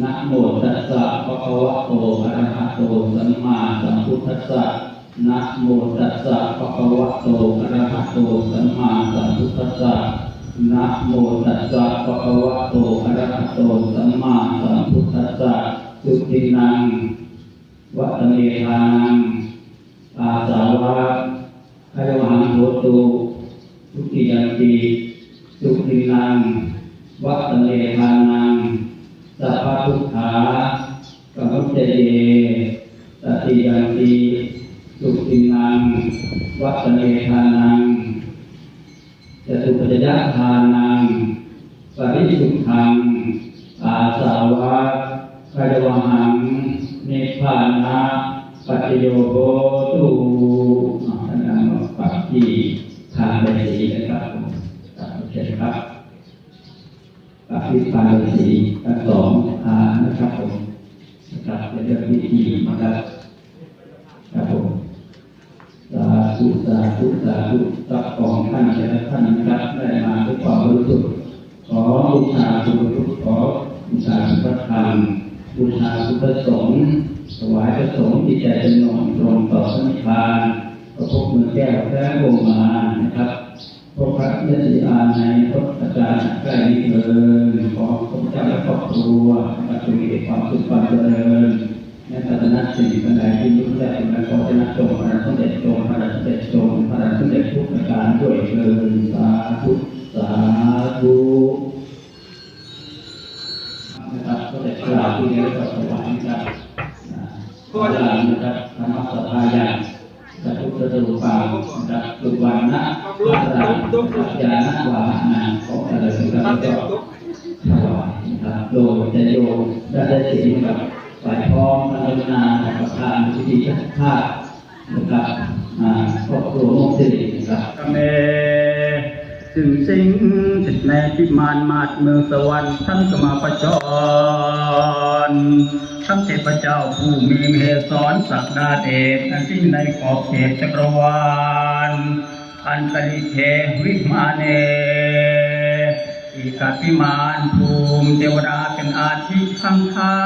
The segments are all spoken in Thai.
นะโมตัสสะภะคะวะโตอะระหะโตสัมมาสัมพุทธัสสะนะโมตัสสะภะคะวะโตอะระหะโตสัมมาสัมพุทธัสสะนะโมตัสสะภะคะวะโตอะระหะโตสัมมาสัมพุทธัสสะสุตินังวัตเมธานังอาสาวะคารวังโหตุทุติยันติสุตินังวัตเมธานังสัพ พะทุขากัมมุจเยตติยันติสุตินังวัตเมธานังจตุปัจจยทานังปริสุทธังอาสาวะคารวหังเนพานะปัจโยโหตุท่านนำมาปักที่ทางใบสีนะครับผมครับโอเคครับ ปักที่ทางใบสีทั้งสองอานะครับผมนะครับเป็นเรื่องพิธีนะครับครับผมสาธุสาธุสาธุรับของท่านแต่ละท่านนะครับได้มาด้วยความบริสุทธิ์ขอบูชาคุณพระพุทธขอบูชาคุณพระธรรมบูชาคุณพระสงฆ์ถวายพระสงฆ์ที่ใจเป็นหน่อมตรงต่อพระนิพานพระพุทธเมือแก้วแท้วงมานะครับพระพระยติอาในพระอาจารย์ใกล้นี้เถิน ครัวประจุเอกความสุขความเจริญในศาสนาสิ่งบันไดที่ยุคแรกเป็นขอจะนักจงพระสมเด็จจงพระสมเด็จจงพระสมเด็จทุกประการด้วยเถินสาธุสาธุนะครับก็ได้กล่าวที่นี้ก็ถวายนะครับก็จะนะครับธรรมสภายาสัตุตตุปานะครับตุวันะพระรามปัจจานะวาหนาของอะไรนะครับก็ถวายนะครับโดยจะโยม ได้ได้สิ่กับฝ่ายพ้องพัฒนาประธานพิธีชักชาตินะครับครอบครัวมงคลนะครับเมถึงสิ่งสิทธิในพิมานมาดเมืองสวรรค์ทั้งสมาปจรทั้งเทพเจ้าผู้มีเมเหสอนสักดาเดชอันสิ้นในขอบเขตจักรวาลอันตริเทวิมาเน อีกาพิมานภูมิเทวดาเป็นอาทิข้างเท้า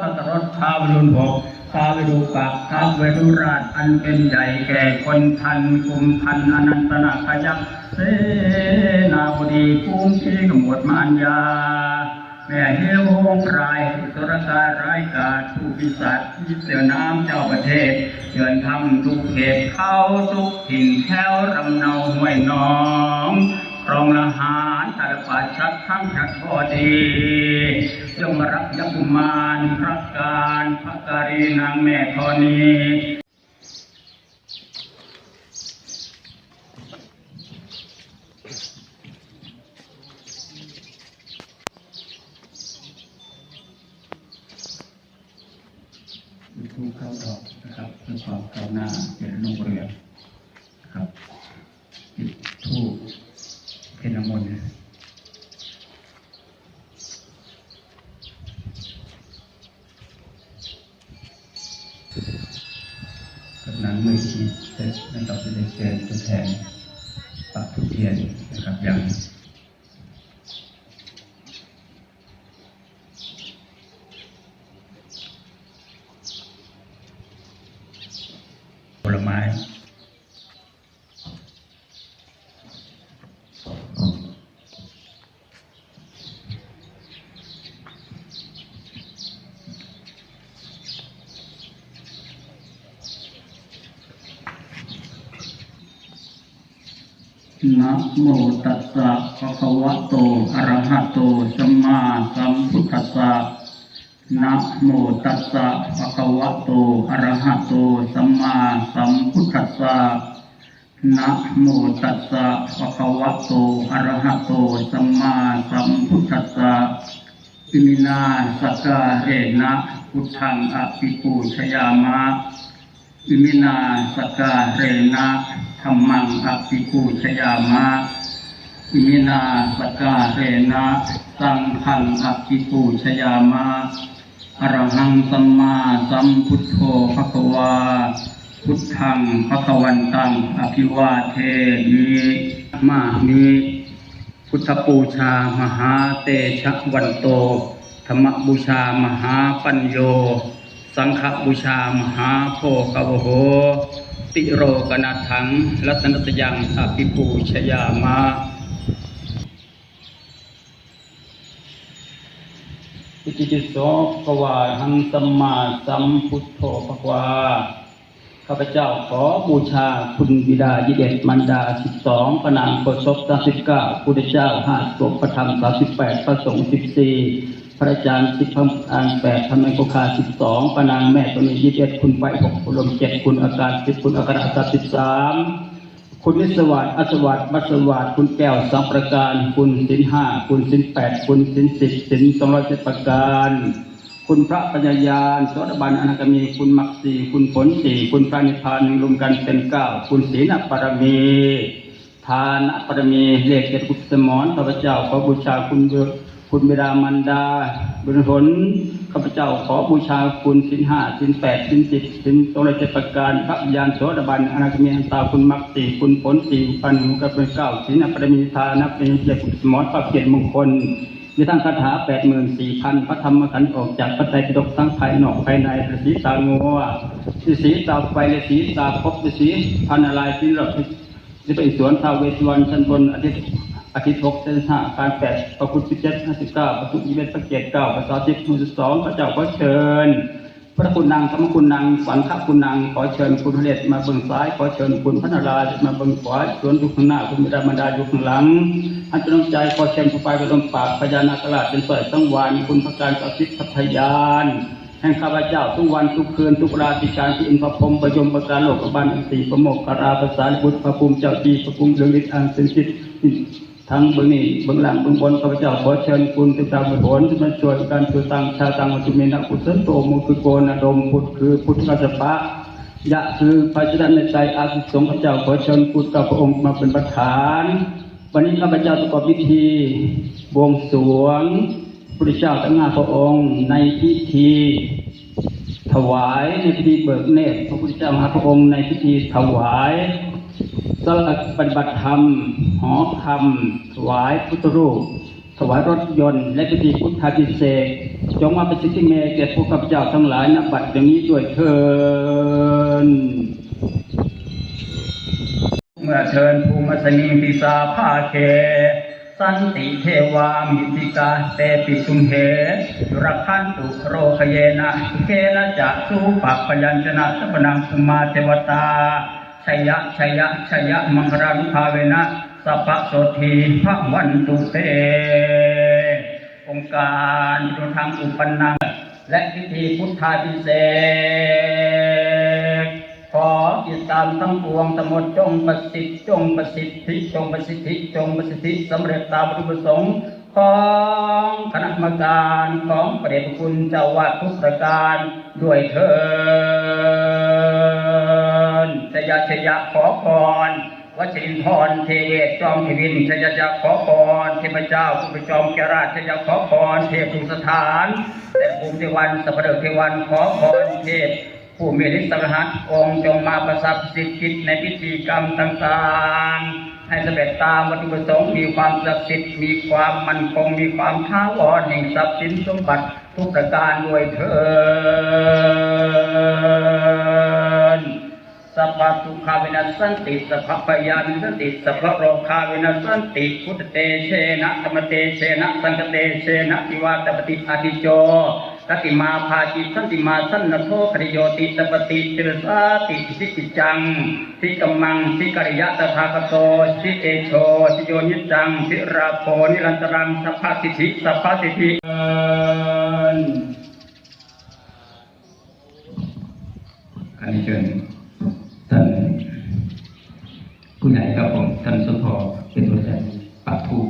ตัตรถท้าวรุนหกท้าวรุปักท้าวเวรุราชอันเป็นใหญ่แก่คนทันคุมพันอนันตนาคยักษ์เสนาบดีภูมิที่ขมวดมารยาแม่เฮวโฮงรายสุรการร้ายกาจผู้พิสัตที่เสือน้ำเจ้าประเทศเดินทำทุกเขตเข้าทุกถิ่นแถวรำเนาห้วยน้อง รองละหารตาลปาชักทั้งชักพอดีจงมรับยักกุมารพระการพระการีนางแม่ธรณีทูเข้าดอกนะครับเพื่อความก้าวหน้าเป็นรุ่งเรือง ทียนนะครับอย่างผลไม้ นะโมตัสสะภะคะวะโตอะระหะโตสัมมาสัมพุทธัสสะนะโมตัสสะภะคะวะโตอะระหะโตสัมมาสัมพุทธัสสะนะโมตัสสะภะคะวะโตอะระหะโตสัมมาสัมพุทธัสสะอิมินาสกกาเรนะพุทธังอภิปูชยามะอิมินาสกกาเรนะ ธรรมังอภิปูชยามะอิมินาสกาเรนะสังฆังอภิปูชยามะอรหังสัมมาสัมพุทโธภควา พุทธังภควันตัง อภิวาเทมิมามิพุทธปูชามหาเตชะวันโตธรรมบูชามหาปัญโย สังฆบูชามหาโพกวโห ติโรกนาถังรัตนตยังอภิปูชยามะอิติปิโสภวาหังสัมมาสัมพุทโธภควาข้าพเจ้าขอบูชาคุณบิดายิเดชมันดาสิบสองพระนางโคศพสามสิบเก้าพุทธเจ้าห้าศพพระธรรมสามสิบแปดพระสงฆ์สิบสี่ ระอาจารย์สิบพระอานแปดธรรมโกคาสิบสองพระนางแม่ตัวนี้ยี่สิบเอ็ดคุณไปหกคุณลมเจ็ดคุณอาการสิบคุณอาการอาสิบสามคุณนิสวัสดิ์อัศวัสดิ์มัสวัสดิ์คุณแก้วสองประการ คุณสินห้าคุณสินแปดคุณสินสิบสินสองร้อยเจ็ดประการ คุณพระปัญญายานโสดาบันอนาคามี คุณมักสีคุณผลสี่คุณพระนิพพานรวมกันเป็นเก้าคุณศีลปรมีทานปรมีเลขเจ็ดกุศลมรข้าพเจ้าขอบูชาคุณเบอ คุณบิดามันดา บุญผลข้าพเจ้าขอบูชาคุณสินห้าสินแปดสินสิบสินสองร้อยเจ็ดประการพระยานโสดาบันอนาคมีอันตาคุณมักสี่คุณผลสี่พันหุกับเป็นเก้าศีลปรมีทานเป็นเจ็ดกุศลมรพระเกียรติมงคลมีทั้งคาถาแปดหมื่นสี่พันพระธรรมขันธ์ออกจากพระไตรปิฎกทั้งภายนอกภายในประสีตางัวฤาษีตาไฟฤาษีตาภพฤาษีพันอะไรที่เราจะไปสวนทาวเวสสวรรณชั้นบนอาทิตย์ อาทิตย์หกเส้นห้าการแปดพระพุทธสิบเจ็ดห้าสิบเก้าพระสุยี่สิบพระเกียรติเก้าพระสาสิบมือสองพระเจ้าขอเชิญ พระคุณนางธรรมคุณนางสังฆคุณนางขอเชิญคุณพระเดชมาเบื้องซ้าย ขอเชิญคุณพระนารายณ์มาเบื้องขวาส่วนอยู่ข้างหน้าคุณบิดามารดาอยู่ข้างหลังอันเป็นน้ำใจขอเชิญผู้ไปไปลมปากพญานาคราชเป็นสอยสังวานคุณพระการศักดิ์สิทธิ์พยานแห่งข้าพเจ้าทุกวันทุกคืนทุกราติการที่อินทรพรมประยมประการโลกบาลอันสีประโมกขราภาษาบุตรพระภูมิเจ้าจีพระภูมิเรืองฤทธิ์อันเป็นสิทธิ์ ทั้งเบื้องนี้เบื้องหลังเบื้องบนข้าพเจ้าขอเชิญคุณติดตามผลที่มาช่วยการช่วยตังชาตังวัตุเมนะกุศลโตมุคือโกนดมพุทธคือพุทธกัสสปะยะคือพระเจ้าในใจอาภิสงฆ์ข้าพเจ้าขอเชิญพุทธกับพระองค์มาเป็นประธาน วันนี้ข้าพเจ้าประกอบพิธีบวงสรวงพระเจ้าทั้งห้าพระองค์ในพิธีถวายในพิธีเบิกเนตรพระพุทธเจ้ามหาพระองค์ในพิธีถวาย สลักปฏิบัติธรรม หอคำถวายพุทธรูป ถวายรถยนต์ และพิธีพุทธาพิเศษจงมาเป็นสิทธิเมตแก่พวกข้าพเจ้าทั้งหลายณบัดอย่างนี้ด้วยเถินเมื่อเชิญภูมิสนิงพิสาภาเค สันติเทวามิติกาเตปิสุมเหรักขันตุโรคเยนะเคนะจะสุปัปปยัญชนะสัพนังคุมาเทวตา ชยะชยะชยะมังคารุภาเวนะสัพพสธีพระวันตุเต องค์การทุทางอุปนังและพิธีพุทธาพิเศษขอจิตตามทั้งปวงสมุดจงประสิทธิจงประสิทธิจงประสิทธิจงประสิทธิสำเร็จตามวัตถุประสงค์ของคณะกรรมการของประเดชคุณเจ้าวาดทุกประการด้วยเถิ ดชยะชยะขอพรวชิรินทรเทเวศจอมเทวินชยะชยะขอพรเทพเจ้าผู้ประจอมแกราชชยะขอพรเทพทุสถานแต่ภูมิเทวันสัพเพเดชเทวันขอพรเทพผู้มีฤทธิ์สหัสองค์จงมาประสับสิทธิ์ในพิธีกรรมต่างๆ ให้สำเร็จตามวัตถุประสงค์มีความศักดิ์สิทธิ์มีความมั่นคงมีความท้าวรแห่งทรัพย์สินสมบัติทุกประการด้วยเถิด สัพพะทุขาวินัสสันติสัพพะปยานิสันติสัพพะโรคาวินัสสันติพุทธเตเชนะธรรมเตเชนะสังฆเตเชนะทิวาตปฏิอาทิโจตติมาภาจิสันติมาสันนโทปริโยติตปฏิจิรสาติสิกิจจังสิกัมมังสิกริยะตถาคโตสิเอโชสิโยนิจังสิราโพนิรันตรังสัพพสิทธิสัพพสิทธิเอิ้นการเชิญท่าน ผู้ใหญ่ครับผมท่านสทเป็นตัวแทนปักทูป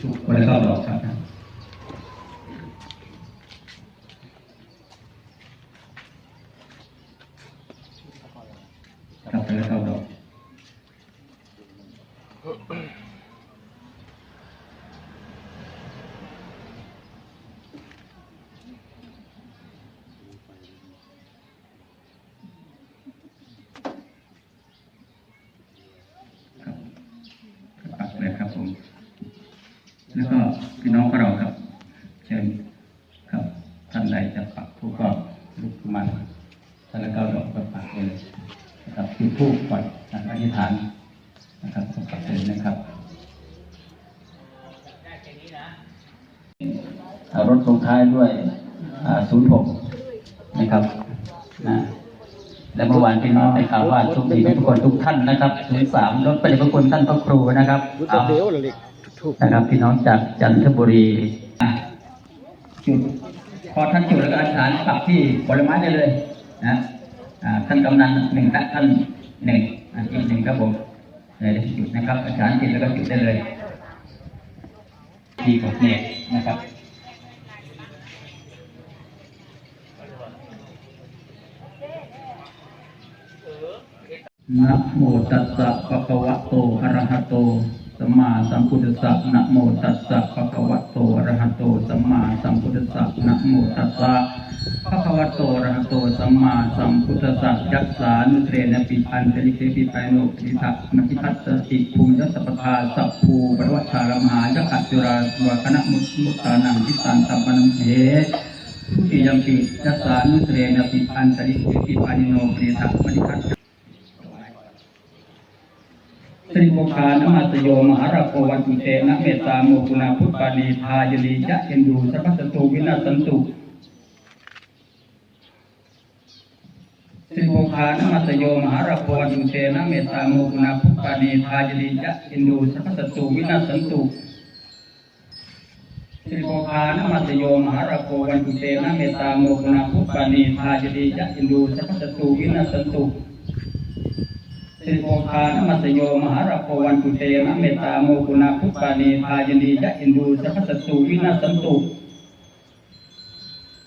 ทุกวันละเก้าดอกครับ กลับไปแล้วครับดอก แล้วก็ พี่น้องของเราครับ เชิญครับท่านใดจะปักผู้ก็ลุกขึ้นมาท่านละเก้าดอกก็ปักเลยนะครับคือผู้ก่อนอธิษฐานนะครับต้องปักเลยนะครับอ่ารถลงท้ายด้วยศูนย์หกนะครับนะและเมื่อวานพี่น้องได้ข่าวว่าโชคดีทุกคนทุกท่านนะครับศูนย์สามรถปฏิบัติคุณท่านพระครูนะครับเอา นะครับพี่น้องจากจันทบุรี จุดพอท่านจุดแล้วก็อธิษฐานกลับที่ผลไม้ได้เลยนะท่านกำนันหนึ่งนะท่านหนึ่งอีกหนึ่งครับผมเลยจุดนะครับอธิษฐานจิตแล้วก็จุดได้เลยที่กดเนตนะครับนะโมตัสสะภะคะวะโตอะระหะโต สัมมาสัมพุทธัสสะนะโมตัสสะภะคะวะโตอะระหะโตสัมมาสัมพุทธัสสะนะโมตัสสะภะคะวะโตอะระหะโตสัมมาสัมพุทธัสสะยัสสานุเทนะปิพันเตนิเคปิปายโนปิทักมติพัสสติภูมิยัสสะปทาสัพภูปะวัชชารมหายักขจุราสวะคณะมุตมุตตานังทิตังสัมปนังเหทุติยมปิยัสสานุเทนะปิพันเตนิเคปิปายโนปิทักมติพัส สริโคานมัสโยมหาราโกวันตุเตนะเมตตาโมกุณาพุทธานีทายลียะเอ็นดูสัพพสตุวินาสันตุสิโมคานมัสโยมหาราโกวันตุเตนะเมตตาโมกุณาพุทธปานีทายลียะเอ็นดูสัพพสตุวินาสันตุสิโภคานมัสโยมหาราโกวันตุเตนะเมตตาโมกุณาพุทธปานีทายลียะเอ็นดูสัพพสตุวินาสันตุสิโภคานมัสโยมหารา โพวันตุเตนะเมตตาโมกุณาพุทธานีทายนียะอินดูสัพพสตุวินาศสันตุ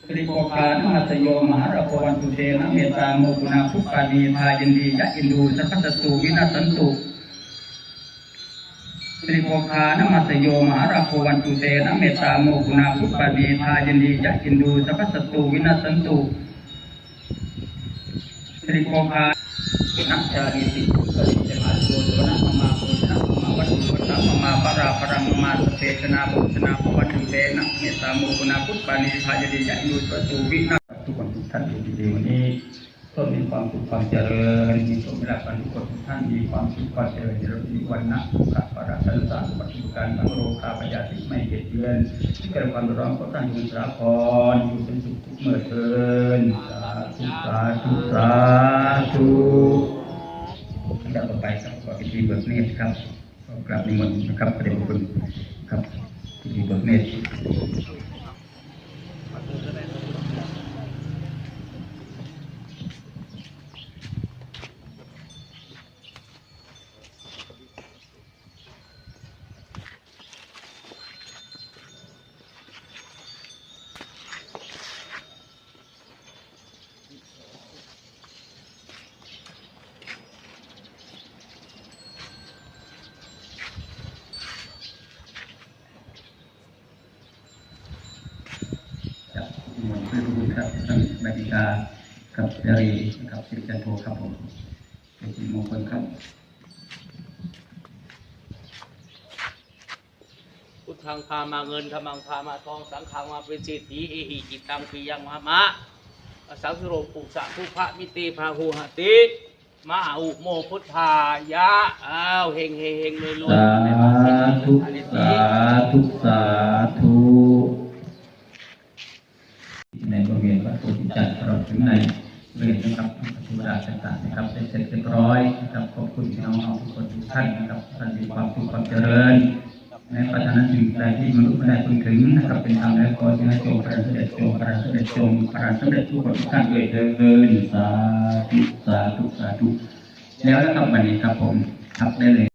สิริโภคานมัสโยมหาราโพวันตุเตนะเมตตาโมกุณาพุทธานีทายนียะอินดูสัพพสตุวินาศสันตุสิริโภคานมัสโยมหาราโพวันตุเตนะเมตตาโมกุณาพุทธานีทายนียะอินดูสัพพสตุวินาศสันตุสิริโภคานักจารีติสริจมาโยสวนะมมาโพชนะ ชนาโพชนาภวันเตนะเมตตาโมกุณาพุทธปานิทายดียะยุตตุวินาทุกคนทุกท่านอยู่ดีวันนี้ก็มีความสุขความเจริญมีสมรักกันทุกคนทุกท่านมีความสุขความเจริญเจริญมีวันนะสุขะปราศจากสารปัจจุบันทั้งโรคาพยาธิไม่เกิดเดือนที่เกิดความร้อนก็ตั้งอยู่สาครอยู่เป็นสุขทุกเมื่อเทินสาธุสาธุสาธุลำดับต่อไปครับขอพิธีเบิกเนตรครับกราบนิมนต์นะครับประเดชคุณ ครับพิธีเบิกเนตรครับนิมนต์เพื่อน คุณครับท่านบดิกากับเจรีนะครับสิริจันโทครับผมเป็นสิริมงคลครับพุทธังพามาเงินธรรมังพามาทองสังขังมาเป็นเศรษฐีเอหิจิตตังปียังมามะสังสโรปุสะทุพะมิตีพาหูหติมาอุโมพุทธายะอ้าวเฮงเฮงเฮงรวยรวยสาธุสาธุสาธุในบริเว ณวัดโพธิจันทร์ตลอดถึงในบริเวณนะครับธุระต่างๆนะครับได้เสร็จเรียบร้อยนะครับขอบคุณพี่น้องทุกคนทุกท่านนะครับท่านมีความสุขความเจริญในปัจจุบันสิ่งใดที่มนุษย์ไม่ได้พึงถึงนะครับเป็นธรรมและขอที่ให้จงประสำเร็จจงประสำเร็จจงประสำเร็จทุกคนทุกท่านด้วยเถิดสาธุสาธุสาธุแล้วนะครับวันนี้ครับผมทับได้เลย